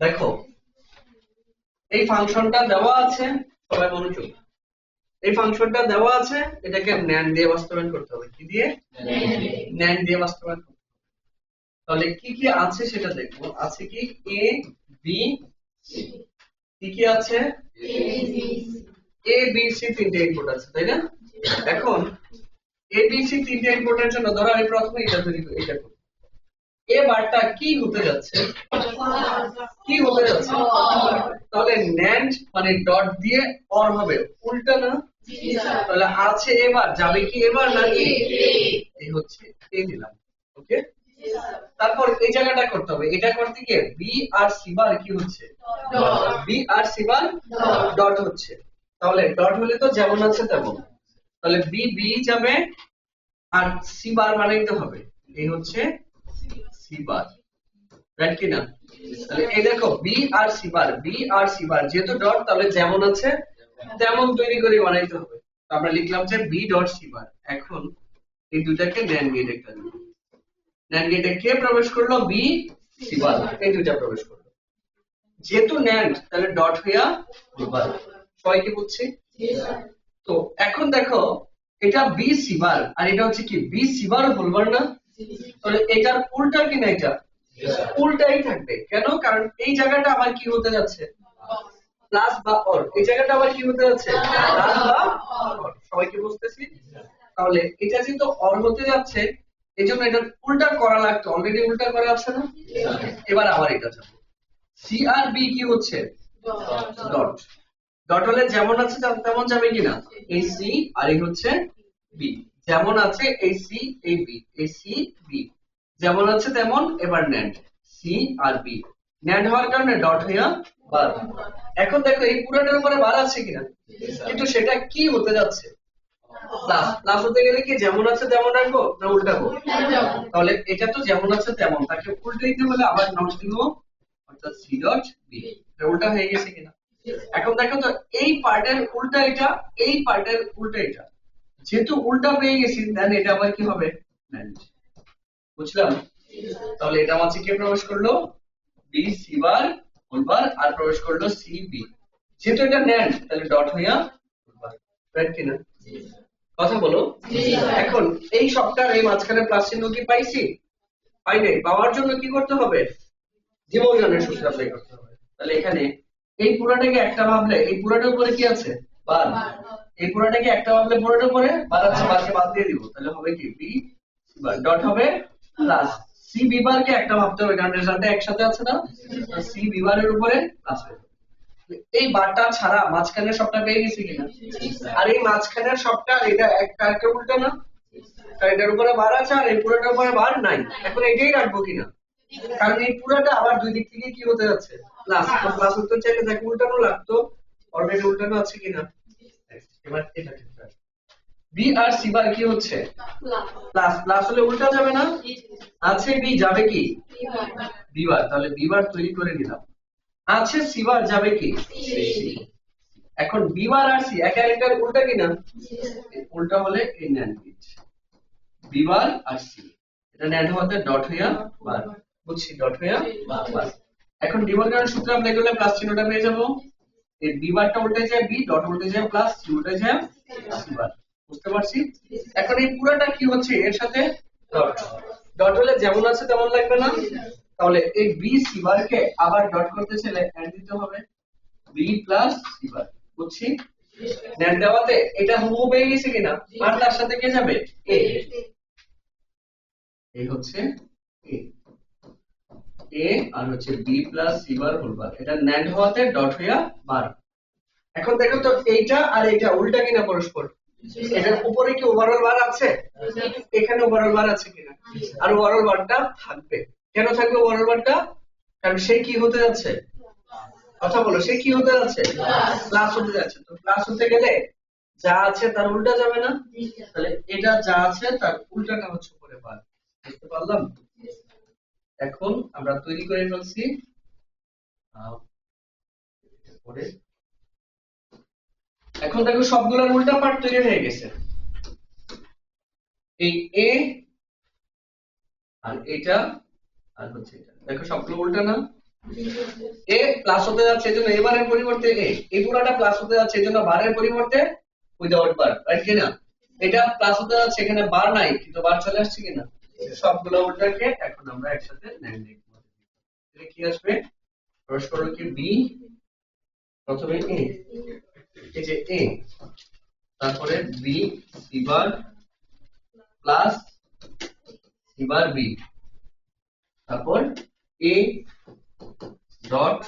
দেখো, এই ফাংশনটা দেওয়া আছে, সবাই মনোযোগ। এই ফাংশনটা দেওয়া আছে, এটাকে ন্যান দিয়ে বাস্তবায়ন করতে হবে। কি দিয়ে? ন্যান দিয়ে বাস্তবায়ন করতে হবে। তাহলে কি কি আছে সেটা দেখব। আছে কি? A, B, C. কি কি আছে? এ বি সি তিনটে ইনপুট আছে তাই না? এখন এ বি সি তিনটে ইনপুটের জন্য ধরো আমি প্রথমে এটা তৈরি করি এটা করি। এ বারটা কি হতে যাচ্ছে? কি হতে যাচ্ছে? তাহলে ন্যান্ড মানে ডট দিয়ে অর হবে। উল্টা না? তাহলে আছে এবার যাবে কি এবার নাকি? এই হচ্ছে এই দিলাম ওকে তারপর এই জায়গাটা করতে হবে। এটা করতে গিয়ে বি আর সি বার কি হচ্ছে? বি আর সি বার ডট হচ্ছে। তাহলে ডট হলে তো যেমন আছে তেমন। তাহলে বি বি যাবে আর সি বার বানাইতে হবে। এই হচ্ছে সি বার রাইট কি না তাহলে এই দেখো বি আর সি বার বি আর সি বার যেহেতু ডট তাহলে যেমন আছে, তেমন তৈরি করে বানাইতে হবে। আমরা লিখলাম যে বি ডট সি বার এখন এই দুটাকে ন্যান গেট একটা দিব ন্যান গেটে কে প্রবেশ করল বি সি বার এই দুটা প্রবেশ করল যেহেতু ন্যান্ড তাহলে ডট হইয়া বার সবাই কি বুঝছি? তো এখন দেখো এটা বি সিবার আর এটা হচ্ছে কি? বি সিবার বলবার না। তাহলে এটার উল্টা কি না এটা? উল্টাই থাকবে। কেন? কারণ এই জায়গাটা আবার কি হতে যাচ্ছে? প্লাস বা অর এই জায়গাটা আবার কি হতে যাচ্ছে? প্লাস বা অর সবাই কি বুঝতেছি? তাহলে এটা যেহেতু অর হতে যাচ্ছে এই জন্য এটা উল্টা করা লাগতো অলরেডি উল্টা করা আছে না? এবার আবার এটা যাবে সি আর বি কি হচ্ছে ডট ডট হলে যেমন আছে তেমন যাবে কিনা? এই সি আর এই হচ্ছে বি যেমন আছে এই সি এই বি এই সি বি যেমন আছে তেমন এবার ন্যান্ড সি আর বি ন্যান্ড হওয়ার কারণে ডট হইয়া বার। এখন দেখো এই পুরোটার উপরে বার আছে কিনা? কিন্তু সেটা কি হতে যাচ্ছে? প্লাস প্লাস হতে গেলে কি যেমন আছে তেমন রাখব না উল্টাবো তাহলে এটা তো যেমন আছে তেমন তাকে উল্টে দিতে হলে আবার নট দিব অর্থাৎ সি ডট বি উল্টা হয়ে গেছে কিনা? এখন দেখো তো এই পার্টের উল্টা এটা এই পার্টের উল্টা এটা। যেহেতু উল্টা পেয়ে গেছি দেন এটা আবার কি হবে? বুঝলাম? তাহলে এটা আমার কে প্রবেশ করল বি সি বার ফুলবার আর প্রবেশ করল সি বি যেহেতু এটা ন্যান্ড তাহলে ডট হইয়া রাইট কিনা? কথা বলো। এখন এই সবটার এই মাঝখানে প্লাস চিহ্ন কি পাইছি? পাই নাই পাওয়ার জন্য কি করতে হবে? ডিমোজনের সূত্র অ্যাপ্লাই করতে হবে। তাহলে এখানে এই পুরাটাকে একটা ভাবলে এই পুরাটার উপরে কি আছে? বার। এই পুরাটাকে একটা ভাবলে পুরোটার উপরে বার আছে বারকে বাদ দিয়ে দিব। তাহলে হবে কি? বি ডট হবে প্লাস সি বিবারকে একটা ভাবতে হবে কারণ রেজাল্টটা একসাথে আছে না? সি বিবারের উপরে প্লাস হবে এই বারটা ছাড়া মাঝখানে সবটা পেয়ে গেছি কিনা? আর এই মাঝখানের সবটা, এটা একটা একটা উল্টো না? এটার উপরে বার আছে আর এই পুরোটার উপরে বার নাই। এখন এটাই রাখব কিনা? কারণ এই পুরোটা আবার দুই দিক থেকে কি হতে যাচ্ছে? প্লাস প্লাস উত্তর চাইলে দেখো উল্টানো লাগতো। অলরেডি উল্টানো আছে কিনা? এবার এটা বি আর সি বার কি হচ্ছে? প্লাস প্লাস হলে উল্টা যাবে না? আছে বি যাবে কি? B bar. তাহলে বি বার তৈরি করে নিলাম। আছে সি বার যাবে কি? এখন বিবার আর সি একা একার উল্টা কিনা উল্টা হলে এই ন্যান্ড বিট বি বার আর সি। এটা ন্যান্ড হওয়াতে ডট হইয়া বার। বুঝছি ডট হইয়া বার এখন ডিমর্গানের সূত্র অ্যাপ্লাই করলে প্লাস চিহ্নটা পেয়ে যাব। এই বিবারটা উল্টে যায় বি ডট উল্টে যায় প্লাস সি উল্টে যায় সি বার বুঝতে পারছি? এখন এই পুরোটা কি হচ্ছে? এর সাথে ডট ডট হলে যেমন আছে তেমন লাগবে না? তাহলে এই বি সি বারকে আবার ডট করতে চাইলে অ্যাড দিতে হবে। বি প্লাস সি বার বুঝছি? ন্যান্ড দেওয়াতে এটা হুবহু পেয়ে গেছে কিনা? আর তার সাথে কে যাবে? এ এই হচ্ছে এ এ আর হচ্ছে B plus C bar whole bar এটা ন্যান্ড হওয়াতে ডট হইয়া বার এখন দেখো তো এইটা আর এইটা উল্টা কিনা পরস্পর? এটার উপরে কি ওভারঅল বার আছে? এখানে ওভারঅল বার আছে কিনা? আর ওভারঅল বারটা থাকবে। কেন থাকবে বারটা কারণ সে কি হতে যাচ্ছে? কথা বলো সে কি হতে যাচ্ছে? প্লাস হতে যাচ্ছে। তো প্লাস হতে গেলে যা আছে তার উল্টা যাবে না? তাহলে এটা যা আছে তার উল্টাটা হচ্ছে উপরে বার বুঝতে পারলাম? এখন আমরা তৈরি করে ফেলছি। এখন দেখো সবগুলোর উল্টা পার্ট তৈরি হয়ে গেছে। এই এ আর এটা আর হচ্ছে এটা। দেখো সবগুলো উল্টা না? এ প্লাস হতে যাচ্ছে এজন্য এবারের পরিবর্তে এ এই পুরাটা প্লাস হতে যাচ্ছে এজন্য বারের পরিবর্তে উইদাউট বার রাইট কিনা এটা প্লাস হতে যাচ্ছে এখানে বার নাই কিন্তু বার চলে আসছে কিনা সবগুলো উল্টাকে এখন আমরা একসাথে ন্যান্ড লিখব এটা কি আসবে? পরস্পর কি? বি প্রথমে এ এই যে এ তারপরে B C bar plus C bar B তারপর A dot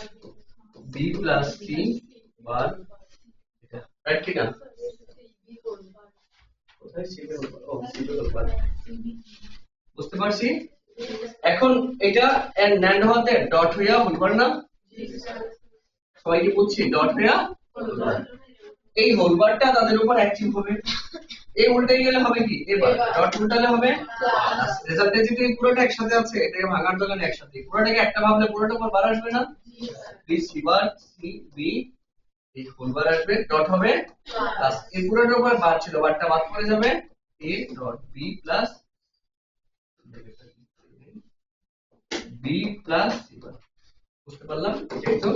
B plus C bar right C bar বুঝতে পারছি? এখন এটা ন্যান্ড হতে ডট হইয়া হইবার না? সবাই কি বুঝছি ডট হইয়া এই হোলবারটা তাদের উপর অ্যাক্টিভ হবে। এই উল্টে গেলে হবে কি? এবার ডট উল্টালে হবে রেজাল্টে যদি এই পুরোটা একসাথে আছে এটাকে ভাঙার দোকানে একসাথে। পুরোটাকে একটা ভাবলে পুরোটা উপর বার আসবে না? B C bar C B এই হোলবার আসবে ডট হবে প্লাস এই পুরোটার উপর বার ছিল বারটা বাদ করে যাবে। A dot B plus B plus C bar বুঝতে পারলাম? এটাই তো।